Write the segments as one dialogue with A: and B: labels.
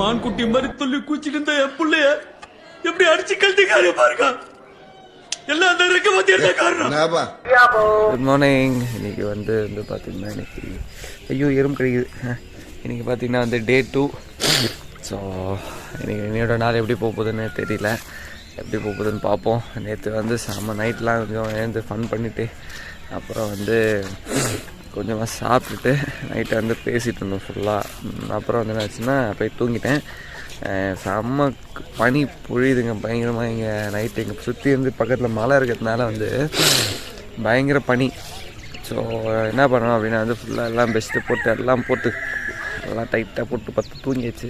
A: மான் குட்டி மாதிரி துள்ளி குச்சிட்டு இருந்த என் புள்ளைய எப்படி அடிச்சு கழட்டிக்காரு பாருங்க. எல்லாம் அந்த என்ன காரணம்?
B: குட் மார்னிங் இன்னைக்கு வந்து வந்து பார்த்தீங்கன்னா இன்னைக்கு ஐயோ எறும்பு கிடைக்குது. இன்னைக்கு பார்த்தீங்கன்னா வந்து டே டூ ஸோ இன்னைக்கு என்னோட நாள் எப்படி போக போகுதுன்னு தெரியல. எப்படி போக போகுதுன்னு பார்ப்போம் நேற்று வந்து செம்ம நைட்லாம் கொஞ்சம் எழுந்து ஃபன் பண்ணிவிட்டு அப்புறம் வந்து கொஞ்சமாக சாப்பிட்டுட்டு நைட்டை வந்து பேசிகிட்டு இருந்தோம் ஃபுல்லாக அப்புறம் வந்து என்னாச்சுன்னா போய் தூங்கிட்டேன். செம்ம பனி பொழியுதுங்க பயங்கரமாக இங்கே நைட்டு இங்கே சுற்றி வந்து பக்கத்தில் மலை இருக்கிறதுனால வந்து பயங்கர பனி. ஸோ என்ன பண்ணோம் அப்படின்னா வந்து ஃபுல்லாக எல்லாம் பெஸ்ட்டு போட்டு எல்லாம் போட்டு எல்லாம் டைட்டாக போட்டு பார்த்து தூங்கிடுச்சு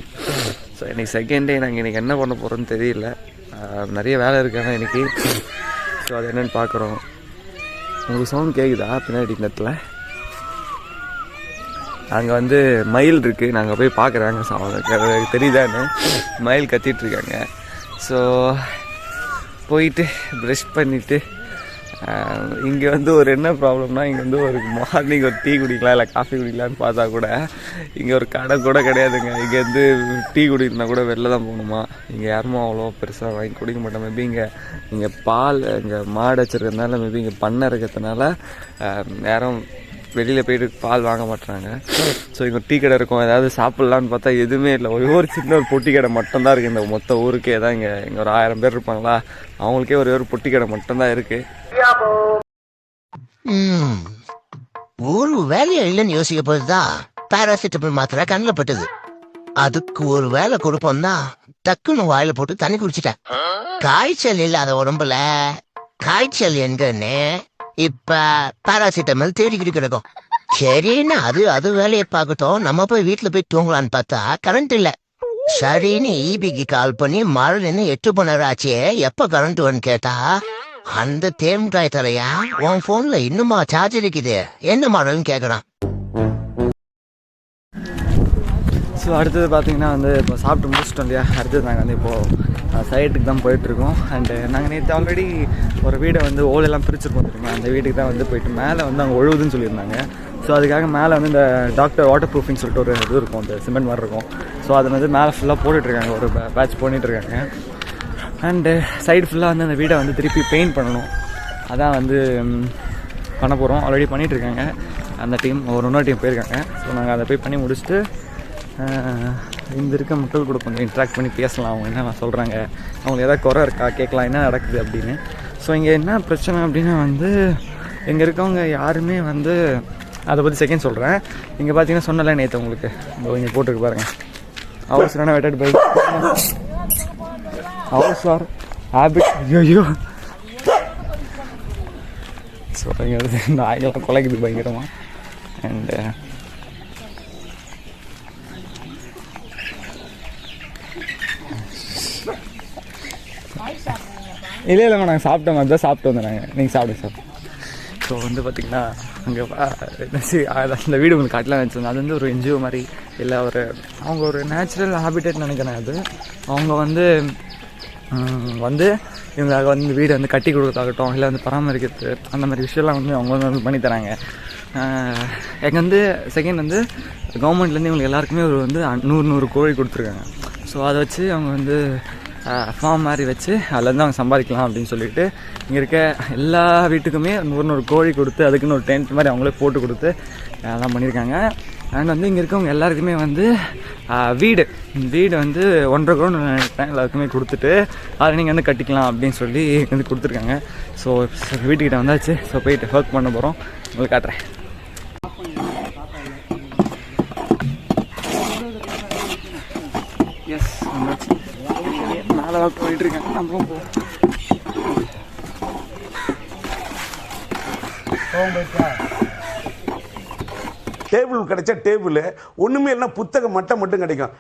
B: ஸோ இன்றைக்கி செகண்ட் டே நாங்கள் இன்றைக்கி என்ன பண்ண போகிறோன்னு தெரியல. நிறைய வேலை இருக்காங்க இன்றைக்கி ஸோ அது என்னென்னு பார்க்குறோம். உங்களுக்கு சவுண்ட் கேட்குதா பின்னாடி நேரத்தில் அங்கே வந்து மயில் இருக்குது நாங்கள் போய் பார்க்குறாங்க அவங்களுக்கு தெரியுதான்னு. மயில் கத்திகிட்ருக்காங்க ஸோ போயிட்டு ப்ரஷ் பண்ணிவிட்டு இங்கே வந்து ஒரு என்ன ப்ராப்ளம்னா இங்கே வந்து ஒரு மார்னிங் ஒரு டீ குடிக்கலாம் இல்லை காஃபி குடிக்கலான்னு பார்த்தா கூட இங்கே ஒரு கடை கூட கிடையாதுங்க. இங்கே வந்து டீ குடிக்கணும்னா கூட வெளில தான் போகணுமா? இங்கே யாருமே அவ்வளோ பெருசாக வாங்கி குடிக்க மாட்டோம். மேபி இங்கே இங்கே பால் இங்கே மாடு வச்சுருக்கிறதுனால மேபி இங்கே பண்ணை இருக்கிறதுனால நேரம் யாரும் வெளியில் போயிட்டு பால் வாங்க மாட்டுறாங்க ஸோ இங்கே டீ கடை இருக்கும். ஏதாவது சாப்பிட்லான்னு பார்த்தா எதுவுமே இல்லை. ஒரே ஒரு சின்ன ஒரு பொட்டி கடை மட்டும்தான் இருக்குது இந்த மொத்த ஊருக்கே தான் இங்கே இங்கே ஒரு ஆயிரம் பேர் இருப்பாங்களா? அவங்களுக்கே ஒரே ஒரு பொட்டி கடை மட்டும்தான் இருக்குது
C: ம். ஒரு வேலையை இல்லைன்னு யோசிக்க போதுதான் பேராசிட்டமல் மாத்திரை கண்ணில் பட்டது. அதுக்கு ஒரு வேலை கொடுப்போம்னா டக்குன்னு வாயில போட்டு தண்ணி குடிச்சிட்டேன். காய்ச்சல் இல்லாத உடம்புல காய்ச்சல் எங்கன்னு இப்ப பாராசிட்டமல் தேடிக்கிட்டு கிடக்கும் சரின்னு அது அது வேலையை பார்க்கட்டும். நம்ம போய் வீட்டுல போய் தூங்கலான்னு பார்த்தா கரண்ட் இல்ல. சரின்னு ஈபிக்கு கால் பண்ணி மழை நின்று எட்டு மணி ஆச்சே. எப்ப கரண்ட் வந்து கேட்டா அந்த தேம்காய் தலையா? உன் போன்ல இன்னுமா சார்ஜ் இருக்குது என்ன மாடல்னு கேக்குறான்.
B: ஸோ அடுத்தது பார்த்தீங்கன்னா வந்து இப்போ சாப்பிட்டு முடிச்சிட்டோம் இல்லையா? அடுத்தது நாங்கள் வந்து இப்போது சைட்டுக்கு தான் போயிட்டுருக்கோம். அண்டு நாங்கள் நேற்று ஆல்ரெடி ஒரு வீடை வந்து ஓலெல்லாம் பிரிச்சிருக்கோம் தெரியுமா? அந்த வீட்டுக்கு தான் வந்து போயிட்டு மேலே வந்து அங்கே ஒழுகுதுன்னு சொல்லியிருந்தாங்க. ஸோ அதுக்காக மேலே வந்து இந்த டாக்டர் வாட்டர் ப்ரூஃபிங் சொல்லிட்டு ஒரு இது இருக்கும் அந்த சிமெண்ட் மாதிரி இருக்கும். ஸோ அதை வந்து மேலே ஃபுல்லாக போட்டுட்ருக்காங்க. ஒரு பேட்ச் பண்ணிகிட்ருக்காங்க அண்டு சைடு ஃபுல்லாக வந்து அந்த வீடை வந்து திருப்பி பெயிண்ட் பண்ணணும். அதான் வந்து பண்ண போகிறோம் ஆல்ரெடி பண்ணிகிட்ருக்காங்க அந்த டீம் ஒரு இன்னொரு டீம் போயிருக்காங்க. ஸோ நாங்கள் அதை போய் பண்ணி முடிச்சுட்டு இந்த இருக்க மக்கள் கூட கொஞ்சம் இன்ட்ராக்ட் பண்ணி பேசலாம். அவங்க என்ன சொல்கிறாங்க அவங்களுக்கு ஏதாவது குறை இருக்கா? கேட்கலாம். என்ன நடக்குது அப்படின்னு. ஸோ இங்கே என்ன பிரச்சனை அப்படின்னா வந்து இங்கே இருக்கவங்க யாருமே வந்து அதை பற்றி செகண்ட் சொல்கிறேன் இங்கே பார்த்தீங்கன்னா சொன்னல நேற்று உங்களுக்கு. இங்கே போட்டுருக்கு பாருங்கள் ஹவுஸ் வெட்டட் பைக் அவசர் ஹேபிட் ஐயோ ஸோ இங்கே வந்து நாய்கள்லாம் குலைக்குது பயங்கரமாக அண்டு இல்லை இல்லைம்மா நாங்கள் சாப்பிட்டோம். அதுதான் சாப்பிட்டு வந்தோம் நாங்கள் நீங்கள் சாப்பிடுங்க. சார் ஸோ வந்து பார்த்திங்கன்னா அங்கே அந்த வீடு உங்களுக்கு காட்டலாம் வச்சுருந்தோம் அது வந்து ஒரு என்ஜிஓ மாதிரி இல்லை ஒரு அவங்க ஒரு நேச்சுரல் ஹேபிட்டட் நினைக்கிறேன் அது. அவங்க வந்து வந்து இவங்களாக வந்து வீடு வந்து கட்டி கொடுக்கறதாகட்டும் இல்லை வந்து பராமரிக்கிறது அந்த மாதிரி விஷயம்லாம் வந்து அவங்க வந்து பண்ணி தராங்க. எனக்கு வந்து செகண்ட் வந்து கவர்மெண்ட்லேருந்து இவங்களுக்கு எல்லாருக்குமே ஒரு வந்து நூறு நூறு கோழி கொடுத்துருக்காங்க. ஸோ அதை வச்சு அவங்க வந்து ஃபார்ம் மாதிரி வச்சு அதுலேருந்து அவங்க சம்பாதிக்கலாம் அப்படின்னு சொல்லிட்டு இங்கே இருக்க எல்லா வீட்டுக்குமே நூறு நூறு கோழி கொடுத்து அதுக்குன்னு ஒரு டென்ட் மாதிரி அவங்களே போட்டு கொடுத்து அதெல்லாம் பண்ணியிருக்காங்க. அண்ட் வந்து இங்கே இருக்கவங்க எல்லாருக்குமே வந்து வீடு. வீடு வந்து ஒன்றரை கிரௌண்ட் நினைக்கிறேன் எல்லாருக்குமே கொடுத்துட்டு அதை நீங்கள் வந்து கட்டிக்கலாம் அப்படின்னு சொல்லி வந்து கொடுத்துருக்காங்க. ஸோ வீட்டுக்கிட்ட வந்தாச்சு. ஸோ போயிட்டு ஒர்க் பண்ண போகிறோம் உங்களுக்கு காட்டுறேன். எஸ் மேலே போயிட்டு இருக்கேன் நம்மளும் போ.
D: டேபிள் கிடைச்சா டேபிள் ஒன்றுமே இல்லைனா புத்தகம் மட்டும் மட்டும் கிடைக்கும்.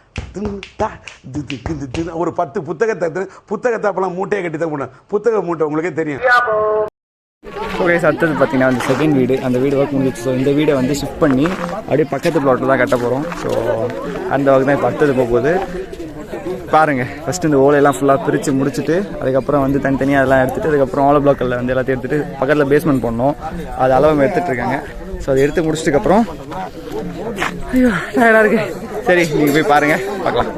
D: ஒரு பத்து புத்தகத்தை புத்தகத்தை அப்போலாம் மூட்டையை கட்டி தான் போனேன் புத்தக மூட்டை உங்களுக்கே தெரியும்.
B: ஓகே அடுத்தது பார்த்தீங்கன்னா அந்த செகண்ட் வீடு. அந்த வீடு ஒர்க் முடிஞ்சிச்சு. ஸோ இந்த வீடை வந்து ஷிஃப்ட் பண்ணி அப்படியே பக்கத்து பிளாட்டில் தான் கட்ட போகிறோம் ஸோ அந்த ஒர்க் தான் இப்போ அடுத்தது போக போகுது. பாருங்கள் ஃபஸ்ட்டு இந்த ஓலையெல்லாம் ஃபுல்லாக பிரித்து முடிச்சுட்டு அதுக்கப்புறம் வந்து தனித்தனியாக அதெல்லாம் எடுத்துகிட்டு அதுக்கப்புறம் ஓலை பிளாக்கில் வந்து எல்லாத்தையும் எடுத்துகிட்டு பக்கத்தில் பேஸ்மெண்ட் பண்ணோம் அது அளவு எடுத்துகிட்டு இருக்காங்க. ஸோ அதை எடுத்து முடிச்சதுக்கப்புறம் ஐயோ டயர்டாக இருக்குது சரி நீங்கள் போய் பாருங்கள் பார்க்கலாம்.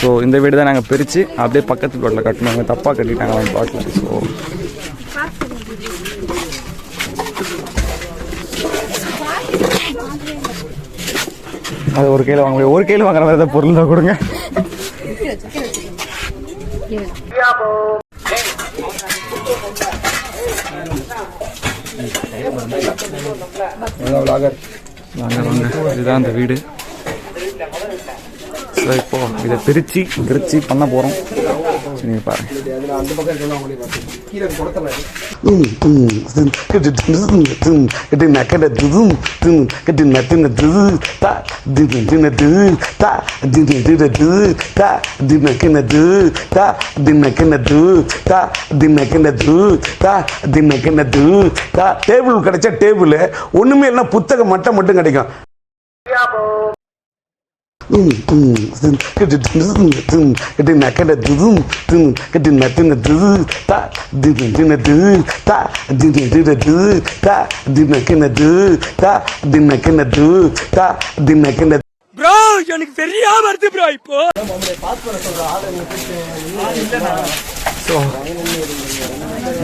B: ஸோ இந்த வீடு தான் நாங்கள் பிரித்து அப்படியே பக்கத்து பிளாட்டில் கட்டணும் அவங்க தப்பாக கட்டிட்டாங்க அவங்க பிளாட்டில் ஸோ அது ஒரு கையில் வாங்க ஒரு கையில் வாங்குற மாதிரி ஏதாவது பொருள் தான் கொடுங்க. வாங்க வாங்க. இதுதான் அந்த வீடு. ஸோ இப்போ இதை பிரித்து பிரித்து பண்ண போகிறோம் நீங்கள் பாருங்க
D: டேபிள் கிடைச்சா டேபிள் ஒண்ணுமே இல்லைன்னா புத்தகம் மட்டும் மட்டும் கிடைக்கும்.
A: ப்ரோ எனக்கு பெரிய வருது ப்ரோ இப்போ.
B: ஸோ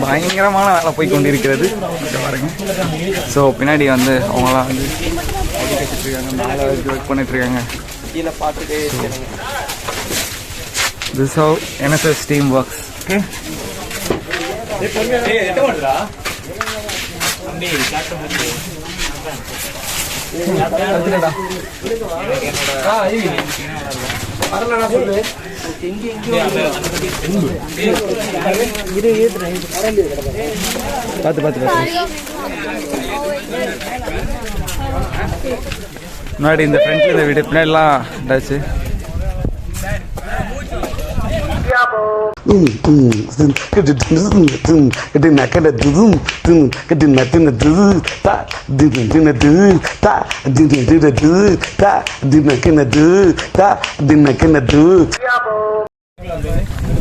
B: பயங்கரமான வேலை போய் கொண்டிருக்கிறது. பாருங்க. ஸோ பின்னாடி வந்து அவங்களாம் வந்து மேலே ஒர்க் பண்ணிட்டு இருக்காங்க. கீழே பார்த்துட்டே this how NSS team works okay பார்த்து பார்த்து பார்த்து முன்னாடி இந்த ஃப்ரண்ட்ல இந்த வீடு பின்னாடிலாம் இதாச்சு.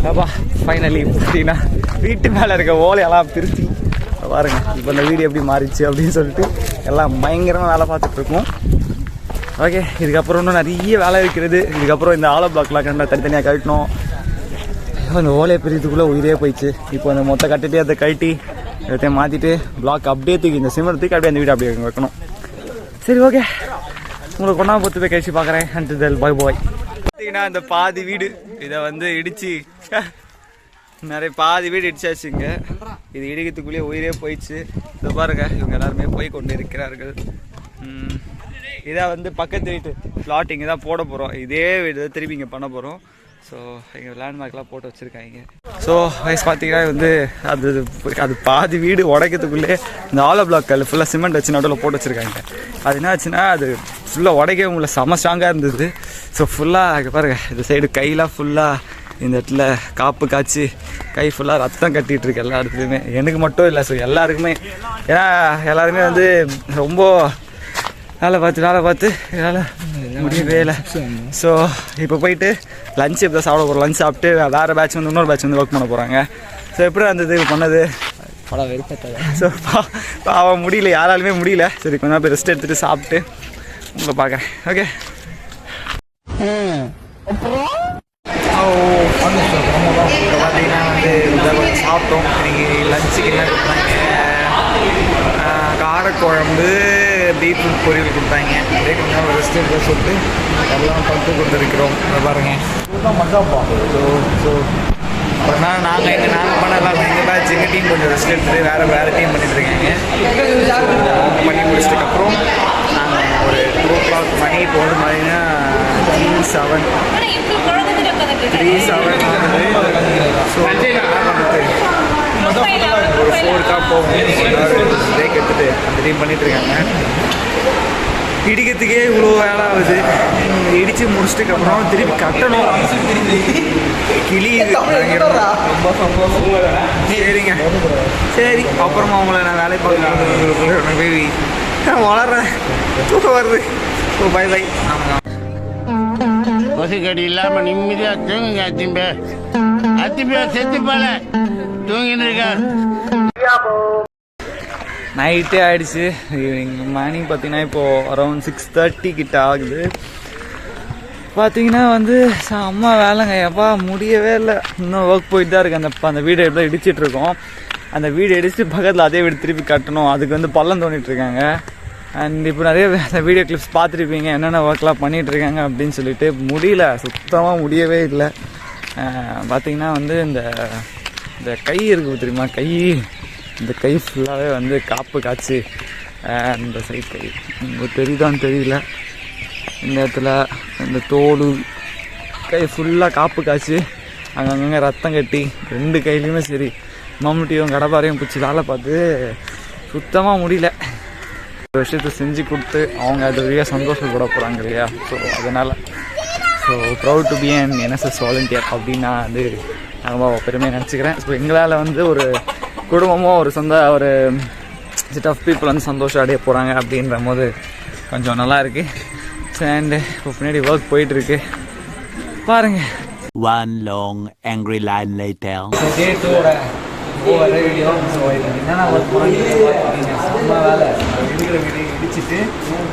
B: அப்பா ஃபைனலி பார்த்தீங்கன்னா வீட்டு மேலே இருக்க ஓலையெல்லாம் பிரித்து பாருங்க இப்போ இந்த வீடு எப்படி மாறிச்சு அப்படின்னு சொல்லிட்டு எல்லாம் பயங்கரமாக வேலை பார்த்துட்டு இருக்கோம். ஓகே இதுக்கப்புறம் இன்னும் நிறைய வேலை இருக்கிறது இதுக்கப்புறம் இந்த ஆலோ பிளாக்லாம் கண்டா தனித்தனியாக கழட்டணும். அந்த ஓலையை பிரித்துக்குள்ளே உயிரே போயிடுச்சு. இப்போ அந்த மொத்த கட்டிட்டு அதை கழட்டி எல்லாத்தையும் மாற்றிட்டு பிளாக் அப்படியே தூக்கி இந்த சிமெண்ட் தூக்கி அப்படியே அந்த வீடு அப்படியே வைக்கணும். சரி ஓகே உங்களுக்கு ஒன்றா பொறுத்து போய் கழிச்சு பார்க்குறேன். அண்ட் தெல் பாய் பாய் பார்த்தீங்கன்னா இந்த பாதி வீடு இதை வந்து இடிச்சு நிறைய பாதி வீடு இடிச்சாச்சுங்க இது இடிக்கிறதுக்குள்ளேயே உயிரே போயிடுச்சு. இதை பாருங்க இவங்க எல்லாருமே போய் கொண்டு இருக்கிறார்கள் ம், இதை வந்து பக்கத்து வீட்டு ஃப்ளாட் இங்கே தான் போட போகிறோம் இதே வீடு திரும்பி திருப்பி இங்கே பண்ண போகிறோம் ஸோ எங்கள் லேண்ட்மார்க்லாம் போட்டு வச்சுருக்காங்க. ஸோ வயசு பார்த்தீங்கன்னா வந்து அது அது பாதி வீடு உடைக்கிறதுக்குள்ளே இந்த ஆலோ பிளாக் கல் ஃபுல்லாக சிமெண்ட் வச்சு நடுவில் போட்டு வச்சுருக்காங்க. அது என்ன ஆச்சுன்னா அது ஃபுல்லாக உடைக்கவே முடியல. செம ஸ்ட்ராங்காக இருந்தது. ஸோ ஃபுல்லாக இங்கே பாருங்கள் இந்த சைடு கையெல்லாம் ஃபுல்லாக இந்த இடத்துல காப்பு காய்ச்சி கை ஃபுல்லாக ரத்தம் கட்டிகிட்டு இருக்கு எல்லா இடத்துலையுமே. எனக்கு மட்டும் இல்லை ஸோ எல்லாருக்குமே. ஏன்னா எல்லாருமே வந்து ரொம்ப வேலை பார்த்து வேலை பார்த்து வேலை முடியவே இல்லை. ஸோ இப்போ போயிட்டு லஞ்ச் இப்போ சாப்பிட போகிறோம் லஞ்ச் சாப்பிட்டு வேறு பேட்ச் வந்து இன்னொரு பேட்ச் வந்து ஒர்க் பண்ண போகிறாங்க ஸோ எப்படி இருந்தது பண்ணது? படம் வெறுப்பத்தது ஸோ அவன் முடியல. யாராலுமே முடியல. சரி கொஞ்ச நேரம் போய் ரெஸ்ட் எடுத்துகிட்டு சாப்பிட்டு உங்களை பார்க்குறேன். ஓகே பார்த்தீங்கன்னா வந்து கொஞ்சம் சாப்பிட்டோம். இன்னைக்கு லஞ்சுக்கு என்ன காரக்குழம்பு பீட்ரூட் பொரியல் கொடுத்தாங்க அதே கொஞ்சம் ரெஸ்ட் எடுக்க சொல்லிட்டு எல்லாம் படுத்து கொண்டு இருக்கிறோம் இதை பாருங்க ஸோ ஸோ அப்புறம்னா நாங்கள் எங்கள் நாங்கள் பண்ணலாம் எங்கள் பேட்ச் எங்கள் டீம் கொஞ்சம் ரெஸ்ட் எடுத்துட்டு வேறு வேறு டீம் பண்ணிட்டு இருக்காங்க. பண்ணி முடிச்சதுக்கப்புறம் நாங்கள் ஒரு டூ ஓ கிளாக் மணி இப்போ வந்து three seven three seven so ஃபோருக்காக போகும் பிரேக் அந்த டீம் பண்ணிட்டு இருக்காங்க. இடிக்கிறதுக்கே இவ்வளோ வேலை ஆகுது. இடிச்சு முடிச்சிட்டுக்கு அப்புறம் திருப்பி கட்டணும். பயங்கரமா. ரொம்ப சந்தோஷம் சரிங்க. சரி அப்புறமா உங்களை நான் வேலை பார்க்கலாம் பேபி வளர்றேன். தூக்கம் வருது. ஓ பை பை
E: கொசுக்கடி இல்லாம நிம்மதியா தூங்குங்க அத்திம்பே. அத்திம்பே செத்து போல. தூங்கின்னு இருக்கார்.
B: நைட்டே ஆயிடுச்சு. மார்னிங் பார்த்தீங்கன்னா இப்போது அரௌண்ட் சிக்ஸ் தேர்ட்டி கிட்ட ஆகுது. பார்த்தீங்கன்னா வந்து அம்மா வேலைங்க. எப்பா முடியவே இல்லை. இன்னும் ஒர்க் போயிட்டு தான் இருக்குது அந்த அந்த வீடு எடுத்து இடிச்சிட்டு இருக்கோம். அந்த வீடு இடிச்சுட்டு பக்கத்தில் அதே வீடு திருப்பி கட்டணும். அதுக்கு வந்து பள்ளம் தோண்டிட்டு இருக்காங்க. அண்ட் இப்போ நிறைய அந்த வீடியோ கிளிப்ஸ் பார்த்துருப்பீங்க. என்னென்ன ஒர்க்லாம் பண்ணிகிட்ருக்காங்க அப்படின்னு சொல்லிட்டு முடியல. சுத்தமாக முடியவே இல்லை. பார்த்தீங்கன்னா வந்து இந்த இந்த கை இருக்குது தெரியுமா? கை. இந்த கை ஃபுல்லாகவே வந்து காப்பு காய்ச்சி இந்த சைட் கை. உங்களுக்கு தெரியுதான்னு தெரியல. இந்த இடத்துல இந்த தோல் கை ஃபுல்லாக காப்பு காய்ச்சி அங்கங்கே ரத்தம் கட்டி ரெண்டு கையிலையுமே சரி மம்முட்டியும் கடப்பாரையும் பிடிச்சி வேலை பார்த்து சுத்தமாக முடியல. ஒரு விஷயத்தை செஞ்சு கொடுத்து அவங்க அது வழியாக சந்தோஷப்பட போகிறாங்க இல்லையா? ஸோ அதனால் so proud to be an NSS volunteer அப்படின்னு நான் வந்து நான் ரொம்ப பெருமையாக நினச்சிக்கிறேன். ஸோ எங்களால் வந்து ஒரு குடும்பமோ ஒரு சொந்த ஒரு செட் ஆஃப் பீப்புள் வந்து சந்தோஷம் அடைய போகிறாங்க அப்படின்ற போது கொஞ்சம் நல்லா இருக்குது அண்டு இப்போ பின்னாடி ஒர்க் போயிட்டுருக்கு. பாருங்கள்
F: One long angry line later.
B: Day video so இது என்னென்ன ஒர்க் பண்ணுறீங்க செம்ம வேலை. இருக்கிற வீடு இடிச்சிட்டு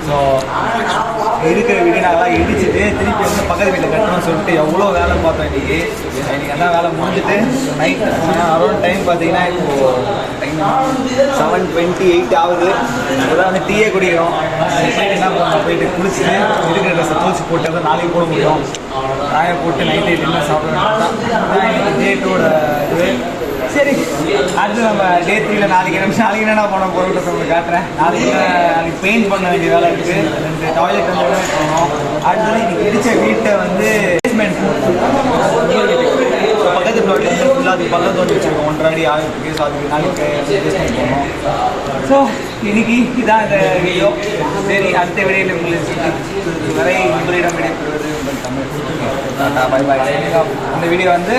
B: ஸோ இருக்கிற வீடு நல்லா இடிச்சிட்டு திருப்பி வந்து பக்கத்து வீட்டில் கட்டணும்னு சொல்லிட்டு எவ்வளோ வேலை பார்த்தோம் எல்லா வேலை வேலை முடிஞ்சிட்டு நைட் அரௌண்ட் டைம் பார்த்தீங்கன்னா இப்போ டைம் செவன் டுவெண்ட்டி எயிட் ஆகுது. இப்போதான் வந்து டீயே குடிக்கிறோம். போயிட்டு என்ன பண்ணோம் போயிட்டு குளிச்சுட்டு இருக்கிற ட்ரெஸ்ஸை தோச்சு போட்டு அதை நாளைக்கு போட முடியும். காய போட்டு நைட்டு டின்னர் சாப்பிடணும் டேட்டோட இது சரி அது நம்ம டே த்ரீல நாளைக்கு நிமிஷம் நாளைக்கு என்ன பண்ண போகிறோம் உங்களுக்கு காட்டுறேன். நாளைக்கு என்ன- நாளைக்கு பெயிண்ட் பண்ண வேண்டிய வேலை இருக்குது ரெண்டு டாய்லெட் வந்து போகணும் அடுத்தது இன்னைக்கு இடித்த வீட்டை வந்து பேஸ்மெண்ட் பக்கத்து பிளாட்ல வந்து ஃபுல்லாக அது பள்ளம் தோண்டி வச்சுருக்கோம். ஒன்றரை அடி ஆகிருக்கு ஸோ அதுக்கு நாளைக்கு பேஸ்மெண்ட் பண்ணணும் ஸோ இன்னைக்கு இதான் இந்த வீடியோ சரி அடுத்த விடையில் உங்களுக்கு வரை உங்களிடம் விடைபெறுவது உங்கள் தமிழ் பை பாய் இந்த வீடியோ வந்து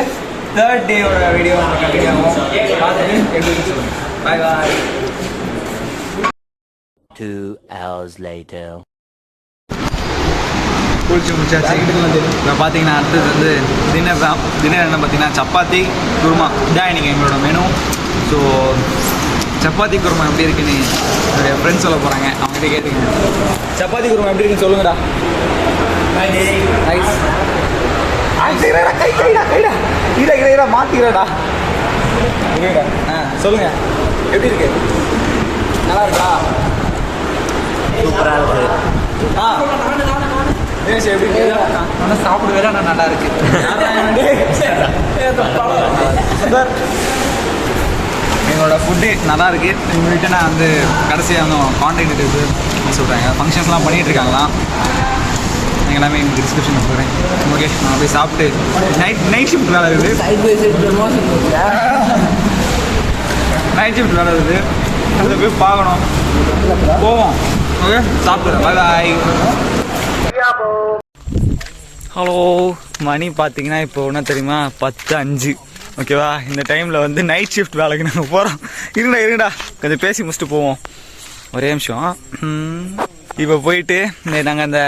B: தேர்ட் டேயோட வீடியோ கண்டினியூ பார்த்துட்டு எப்படி சொல்லுங்கள் பாய் பாய்
F: Two hours later.
B: குளிச்சு முடிச்சாச்சு. இப்போ பார்த்தீங்கன்னா அடுத்தது வந்து டின்னர் தான். டின்னர் என்ன பார்த்தீங்கன்னா சப்பாத்தி குருமா. இதான் இன்னைக்கு எங்களோட மெனு ஸோ சப்பாத்தி குருமா எப்படி இருக்குன்னு என்னுடைய ஃப்ரெண்ட்ஸ் சொல்ல போகிறாங்க அவங்ககிட்ட கேட்டுக்கங்க. சப்பாத்தி குருமா எப்படி இருக்குன்னு சொல்லுங்கடா. நைஸ் கை கைடா கைடா கைடா கைடா மாற்றிக்கிறடா ஓகேடா ஆ சொல்லுங்க. எப்படி இருக்கு? நல்லா இருக்கா?
F: சூப்பராக இருக்கு.
B: ஆ. தினேஷ் எப்படி இருக்கு? நல்லா சாப்பிடுவே நான் நல்லா இருக்கு எங்களோட ஃபுட்டு நல்லா இருக்கு. இவங்ககிட்ட நான் வந்து கடைசியாக வந்து கான்டாக்ட் இது சொல்கிறாங்க ஃபங்க்ஷன்ஸ்லாம் பண்ணிட்டு இருக்காங்களாம் எல்லாமே எங்களுக்கு டிஸ்கிரிப்ஷன் போகிறேன் ஓகே நான் போய் சாப்பிட்டு நைட் நைட் ஷிஃப்ட் வேலை இருக்குது. நைட் ஷிஃப்ட் வேலை இருக்குது. அதில் போய் பார்க்கணும். போவோம். ஓகே சாப்பிடுறேன். பாய் பாய் ஹலோ மணி பார்த்தீங்கன்னா இப்போ என்ன தெரியுமா? பத்து அஞ்சு. ஓகேவா இந்த டைமில் வந்து நைட் ஷிஃப்ட் வேலைக்கு நாங்கள் போகிறோம் இருங்கடா இருங்கடா கொஞ்சம் பேசி முடிச்சுட்டு போவோம். ஒரே நிமிஷம். இப்போ போயிட்டு நாங்கள் அந்த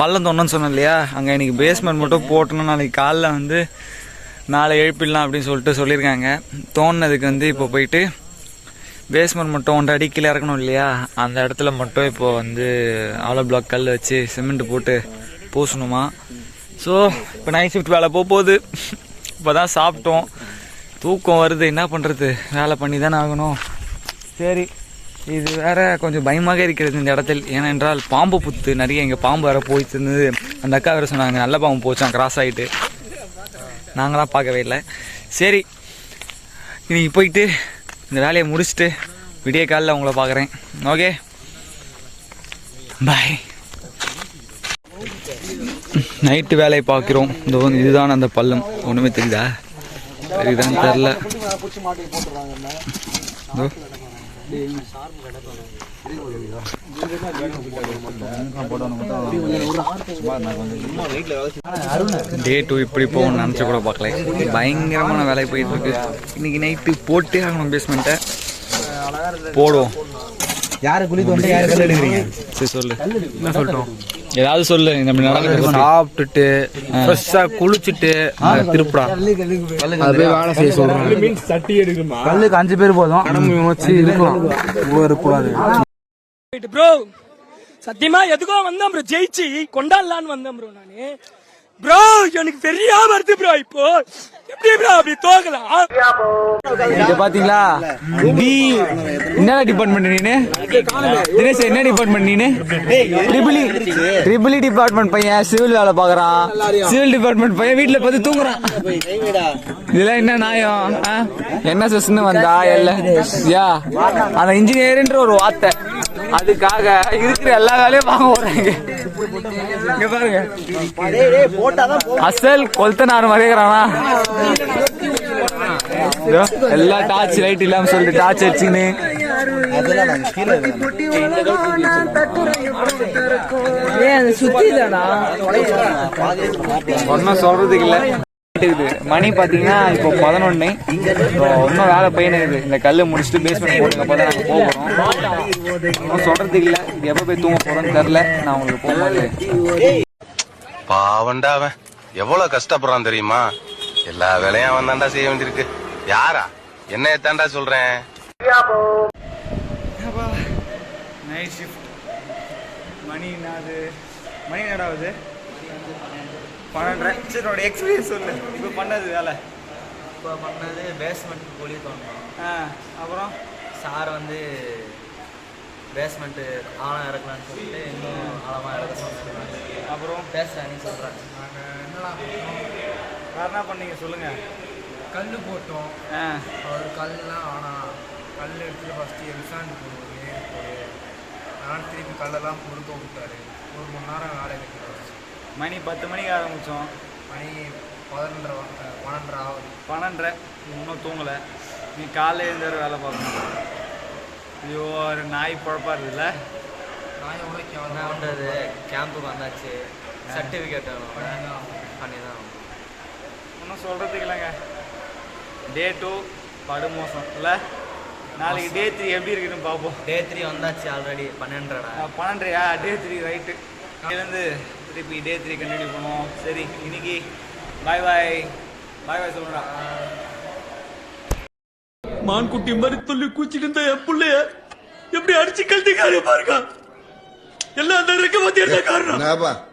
B: பள்ளம் தோணுன்னு சொன்னோம் இல்லையா? அங்கே இன்னைக்கு பேஸ்மெண்ட் மட்டும் போட்டோம்னா நாளைக்கு காலைல வந்து நாளை எழுப்பிடலாம் அப்படின்னு சொல்லிட்டு சொல்லியிருக்காங்க. தோணுனதுக்கு வந்து இப்போ போயிட்டு பேஸ்மெண்ட் மட்டும் ஒன்றரை அடி கீழே இறக்கணும் இல்லையா? அந்த இடத்துல மட்டும் இப்போ வந்து அவ்வளோ பிளாக் கல் வச்சு சிமெண்ட் போட்டு பூசணுமா? ஸோ இப்போ நைட் ஷிஃப்ட் வேலை போக போகுது. இப்போ தான் சாப்பிட்டோம். தூக்கம் வருது. என்ன பண்ணுறது வேலை பண்ணி தானே ஆகணும். சரி இது வேற கொஞ்சம் பயமாக இருக்கிறது இந்த இடத்தில். ஏனென்றால் பாம்பு புத்து நிறைய இங்கே பாம்பு வேற போயிட்டு அந்த அக்கா வேறு சொன்னாங்க நல்ல பாம்பு போச்சான் கிராஸ் ஆகிட்டு நாங்களாம் பார்க்கவே இல்லை. சரி இன்னைக்கு போயிட்டு இந்த வேலையை முடிச்சுட்டு விடிய காலையில் உங்களை பார்க்குறேன். ஓகே பாய் நைட்டு வேலையை பார்க்குறோம். இந்த இதுதான் அந்த பள்ளம். ஒன்றுமே தெரியுதா? தெரியுதான்னு தெரில டே டூ இப்படி போகணும்னு நினச்சி கூட பார்க்கல. பயங்கரமான வேலை போயிட்டு இருக்கு. இன்னைக்கு நைட்டு போட்டே ஆகணும் பேஸ்மெண்ட்டை போடுவோம்.
G: யாரு குழி தோண்டி யாரு கல் எடுக்கிறீங்க?
B: சரி சொல்லு. என்ன சொல்லட்டும்? ஏதாவது சொல்லு நம்ம நடந்து சாப்பிட்டுட்டு ஃப்ரெஷ்ஷா குளிச்சுட்டு திருப்படா அது போய் வேலை செய்ய சொல்றோம்
G: கல்லுக்கு அஞ்சு பேர் போதும். வச்சு இருக்கலாம் இருக்கக்கூடாது
H: ப்ரோ சத்தியமா எதுக்கோ வந்தேன் ப்ரோ ஜெயிச்சு கொண்டாடலான்னு வந்தேன் ப்ரோ நானு. ப்ரோ எனக்கு பெரிய வருது ப்ரோ இப்போ. எப்படி ப்ரோ அப்படி தோக்கலாம்
B: இங்க பாத்தீங்களா? டி என்ன டிபார்ட்மெண்ட் நீனு? தினேஷ் என்ன டிபார்ட்மெண்ட் நீனு? Triple E triple E department பையன் சிவில் வேலை பாக்குறான் சிவில் டிபார்ட்மெண்ட் பையன் வீட்டுல பார்த்து தூங்குறான். இதெல்லாம் என்ன நியாயம் ஆ? என்ன செஸ்னு வந்தா எல்ல யா அந்த இன்ஜினியர்ன்ற ஒரு வார்த்தை. அதுக்காக இருக்கிற எல்லா வேலையும் வாங்க போறாங்க. இங்க பாருங்க. அசல் கொல்தனார் மறைக்கிறானா இதோ, எல்லா டார்ச் லைட் இல்லாம சொல்லிட்டு டார்ச் அடிச்சுன்னு ஒன்னும் சொல்றதுக்கு இல்ல. மணி பாத்தீங்கன்னா இப்போ பதினொன்னு. இன்னும் வேலை பையன் இருக்குது. இந்த கல்லு முடிச்சுட்டு பேஸ்மெண்ட் போட்டுங்க அப்பதான் நாங்க போகிறோம் ஒன்றும் சொல்றதுக்கு இல்ல. எப்ப போய் தூங்க போறோம்னு தெரியல. நான் உங்களுக்கு போகும்போது
I: பாவண்டா அவன். எவ்வளவு கஷ்டப்படுறான் தெரியுமா? எல்லா வேலையும் அவன் தாண்டா செய்ய வேண்டியிருக்கு. யாரா? என்ன தாண்டா சொல்றேன்.
B: நைட் ஷிஃப்ட் மணி என்னது? மணி என்னடாவது பன்னெண்டரை. சரி உன்னோட எக்ஸ்பீரியன்ஸ் சொல்லு. இப்போ பண்ணது வேலை.
G: இப்போ பண்ணது பேஸ்மெண்ட் குழி தோண்டணும்
B: ஆ அப்புறம்?
G: சார் வந்து பேஸ்மெண்ட்டு ஆழம் இறக்கலாம்னு சொல்லிட்டு இன்னும் ஆழமாக இறக்கணும்னு சொல்கிறாங்க
B: அப்புறம்?
G: பேசுகிறாங்கன்னு சொல்கிறாங்க நாங்கள் என்னலாம்
B: வேற என்ன பண்ணீங்க சொல்லுங்க.
G: கல் போட்டோம்.
B: ஆ.
G: அவர் கல்லாம் ஆனால் கல் எடுத்து ஃபஸ்ட்டு எக்ஸாண்ட் போடுவோம் ஏறி போடு நான் திருப்பி கல்லெல்லாம் பொறுக்க விட்டாரு. ஒரு மணி நேரம் வேலை கட்டி
B: மணி பத்து மணிக்கு ஆரம்பிச்சோம்.
G: மணி பதினொன்றரை பன்னெண்டரை ஆகுது.
B: பன்னெண்டரை. இன்னும் தூங்கலை. நீ காலைல எழுந்தாரு வேலை பார்க்கணும். ஐயோ ஒரு நாய் குழப்பா இருக்குல்ல
G: எவ்வளோ என்ன பண்ணுறது கேம்புக்கு வந்தாச்சு. சர்டிஃபிகேட் பண்ணி தான்
B: ஒன்றும் சொல்கிறதுக்கு இல்லைங்க. டே டூ படுமோசம் இல்லை? நாளைக்கு டே த்ரீ எப்படி இருக்குன்னு பார்ப்போம்.
G: டே த்ரீ வந்தாச்சு ஆல்ரெடி பன்னெண்டரடா.
B: பன்னெண்டரையா? டே த்ரீ ரைட்டு இதுலேருந்து திருப்பி டே த்ரீ கண்டினியூ பண்ணுவோம் சரி இன்னைக்கு பாய் பாய் பாய் பாய் சொல்லுடா
A: மான் குட்டி மாதிரி துள்ளி கூச்சிட்டு இருந்த என் புள்ளைய எப்படி அடிச்சு கழட்டிக்காரு பாருங்க எல்லாம் அந்த இருக்க பத்தி என்ன காரணம்?